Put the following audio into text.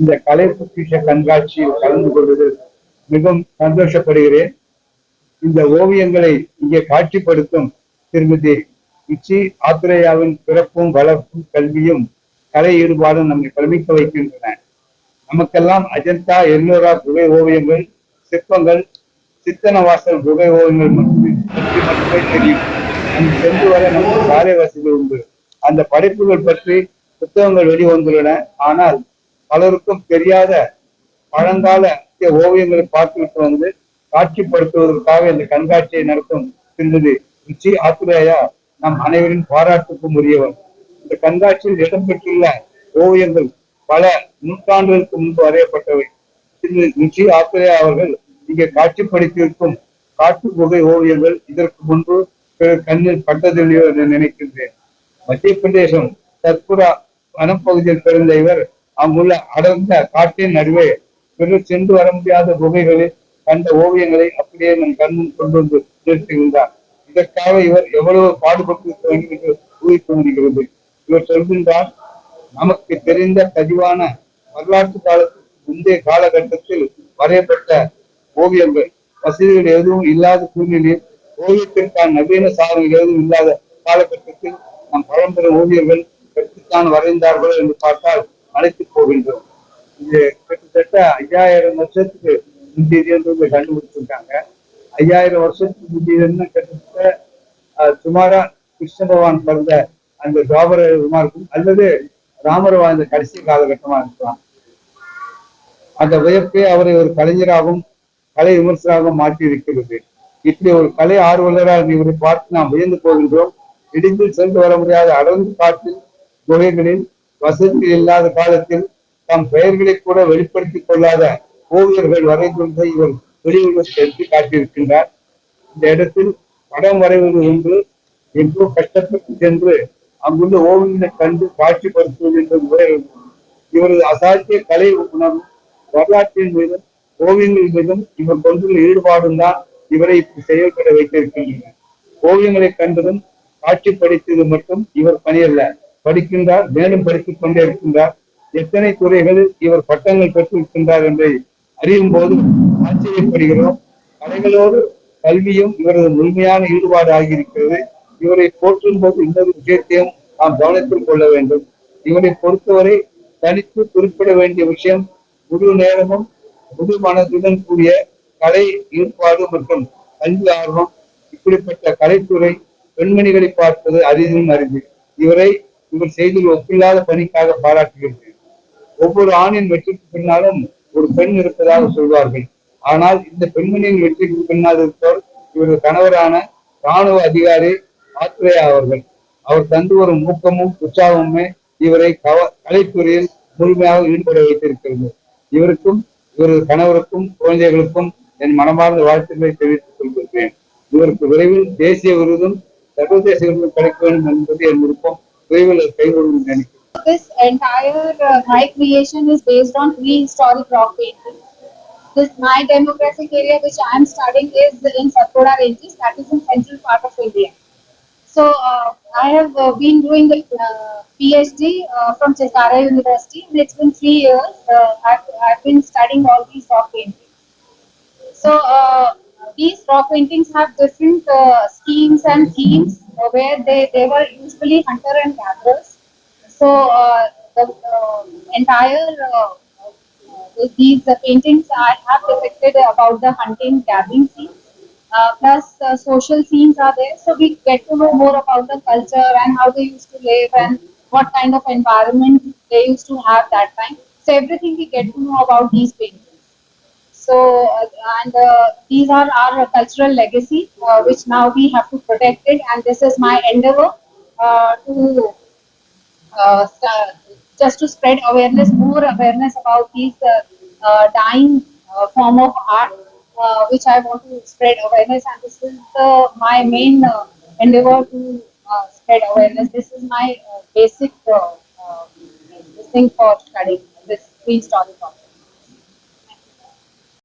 இந்த கலை பொக்கிஷ கண்காட்சியில் கலந்து கொள்வதில் மிகவும் சந்தோஷப்படுகிறேன். இந்த ஓவியங்களை இங்கே காட்சிப்படுத்தும் திருமதி இச்சி ஆத்திரேயாவின் பிறப்பும் வளர்ப்பும் கல்வியும் கலை ஈடுபாடும் நம்மை பிரமிக்க வைக்கின்றன. நமக்கெல்லாம் அஜந்தா எல்லோரா குகை ஓவியங்கள் சிற்பங்கள் சித்தனவாசல் குகை ஓவியங்கள் மட்டுமே மட்டுமே தெரியும். அங்கு சென்று வர நமக்கு சாலை வசதி உண்டு. அந்த படைப்புகள் பற்றி புத்தகங்கள் வெளிவந்துள்ளன. ஆனால் பலருக்கும் தெரியாத பழங்கால ஓவியங்களை பார்த்துவிட்டு வந்து காட்சிப்படுத்துவதற்காக இந்த கண்காட்சியை நடத்தும் திருமதி ருச்சி ஆத்திரேயா நம் அனைவரின் பாராட்டுக்கும் உரியவர். இந்த கண்காட்சியில் இடம்பெற்றுள்ள ஓவியங்கள் பல நூற்றாண்டுகளுக்கு முன்பு வரையப்பட்டவை. திரு ருச்சி ஆத்திரேயா அவர்கள் இங்கே காட்சிப்படுத்தியிருக்கும் காட்டு குகை ஓவியங்கள் இதற்கு முன்பு பிறர் கண்ணில் பட்டதில்லையோ என்று நினைக்கின்றேன். மத்திய பிரதேசம் சத்புரா வனப்பகுதியில் பிறந்த இவர் அங்குள்ள அடர்ந்த காட்டின் நடுவே பிறர் சென்று வர முடியாத குகைகளில் கண்ட ஓவியங்களை அப்படியே நம் கண்முன் கொண்டு வந்து நிறுத்துகின்றார். இதற்காக இவர் எவ்வளவு பாடுபட்டு வேண்டும் என்று ஊகிக்க முடிகிறது. இவர் சொல்கின்றார் நமக்கு தெரிந்த பதிவான வரலாற்று காலத்துக்கு முந்தைய காலகட்டத்தில் வரையப்பட்ட ஓவியங்கள் வசதிகள் எதுவும் இல்லாத சூழ்நிலையில் ஓவியத்திற்கான நவீன சாதனைகள் எதுவும் இல்லாத காலகட்டத்தில் நம் பழம்பெரும் ஓவியர்கள் கற்றுத்தான் வரைந்தார்கள் என்று பார்த்தால் அழைத்து போகின்றோம். இது கிட்டத்தட்ட ஐயாயிரம் வருஷத்துக்கு முந்தியதுன்றது கண்டுபிடிச்சிருக்காங்க. ஐயாயிரம் வருஷத்துக்கு முந்தியதுன்னு கிட்டத்தட்ட சுமாரா கிருஷ்ண பகவான் பிறந்த அந்த துவாபர யுகமா இருக்கும். அல்லது ராமர் வாழ்ந்த கடைசி காலகட்டமா இருக்கலாம். அந்த வியப்பே அவரை ஒரு கலைஞராகவும் கலை விமர்சனாகவும் மாற்றி இருக்கிறது இப்படி ஒரு கலை ஆர்வலராக இவரை பார்த்து நாம் வியந்து போகின்றோம். இடிந்து சென்று வர முடியாத அடர்ந்து காட்டில் குகைகளில் வசதி இல்லாத காலத்தில் தம் பெயர்களை கூட வெளிப்படுத்திக் கொள்ளாத ஓவியர்கள் வரைந்துள்ள இவர் வெளியுறவு எடுத்து காட்டியிருக்கின்றார். இந்த இடத்தில் படம் வரைவது என்று என்றோ கஷ்டப்பட்டு சென்று அங்குள்ள ஓவியங்களை கண்டு காட்சிப்படுத்துவது என்ற வேறு இவரது அசாத்திய கலை உணர்வு வரலாற்றின் மீதும் ஓவியங்கள் மீதும் இவர் கொண்டுள்ள ஈடுபாடும் தான் இவரை இப்படி செயல்பட வைத்திருக்கின்றன. ஓவியங்களை கண்டதும் காட்சிப்படுத்தியது மட்டும் இவர் பணியல்ல. படிக்கின்றார் மேலும் படித்துக் கொண்டே இருக்கின்றார். எத்தனை துறைகளில் இவர் பட்டங்கள் பெற்றிருக்கின்றார் என்பதை அறியும் போது ஆச்சரியப்படுகிறோம். கலைகளோடு கல்வியும் இவரது முழுமையான ஈடுபாடு ஆகியிருக்கிறது இவரை போற்றும் போது இன்னொரு விஷயத்தையும் நாம் கவனத்தில் கொள்ள வேண்டும். இவரை பொறுத்தவரை தனித்து குறிப்பிட வேண்டிய விஷயம் முழு நேரமும் முழு மனதுடன் கூடிய கலை ஈடுபாடு மற்றும் கல்வி ஆர்வம். இப்படிப்பட்ட கலைத்துறை பெண்மணிகளை பார்ப்பது அரிதும் அரிது. இவரை இவர் செய்தியில் ஒப்பில்லாத பணிக்காக பாராட்டுகின்றேன். ஒவ்வொரு ஆணின் வெற்றிக்கு பின்னாலும் ஒரு பெண் இருப்பதாக சொல்வார்கள். ஆனால் இந்த பெண்மணியின் வெற்றிக்கு பின்னால் இருப்பவர் இவரது கணவரான ராணுவ அதிகாரி ஆத்ரேயா அவர்கள். அவர் தந்து வரும் ஊக்கமும் உற்சாகமுமே இவரை கவ கலைத்துறையில் முழுமையாக ஈடுபட வைத்திருக்கிறது. இவருக்கும் இவரது கணவருக்கும் குழந்தைகளுக்கும் என் மனமார்ந்த வாழ்த்துக்களை தெரிவித்துக் கொள்கிறேன் இவருக்கு விரைவில் தேசிய விருதும் சர்வதேச விருதும் கிடைக்க வேண்டும் என்பது என் விருப்பம். This entire uh, my creation is based on prehistoric rock painting. This my demographic area which I am studying is in Satpura ranges, that is in central part of India. So uh, I have uh, been doing the uh, PhD uh, from Cesara University, and it's been three years. Uh, I've, I've been studying all these rock paintings. So uh, these rock paintings have different uh, schemes and themes where they, they were usually hunter and gatherers. So uh, the uh, entire uh, uh, these uh, paintings I have depicted about the hunting gathering scene. Uh, plus social scenes are there, so we get to know more about the culture and how they used to live and what kind of environment they used to have that time. So everything we get to know about these paintings. So, and uh, these are our cultural legacy, uh, which now we have to protect it, and this is my endeavor uh, to just to spread awareness, more awareness about these dying form of art, which I want to spread awareness, and this is my main endeavor to uh, spread awareness. This is my uh, basic uh, thing for studying this prehistoric art.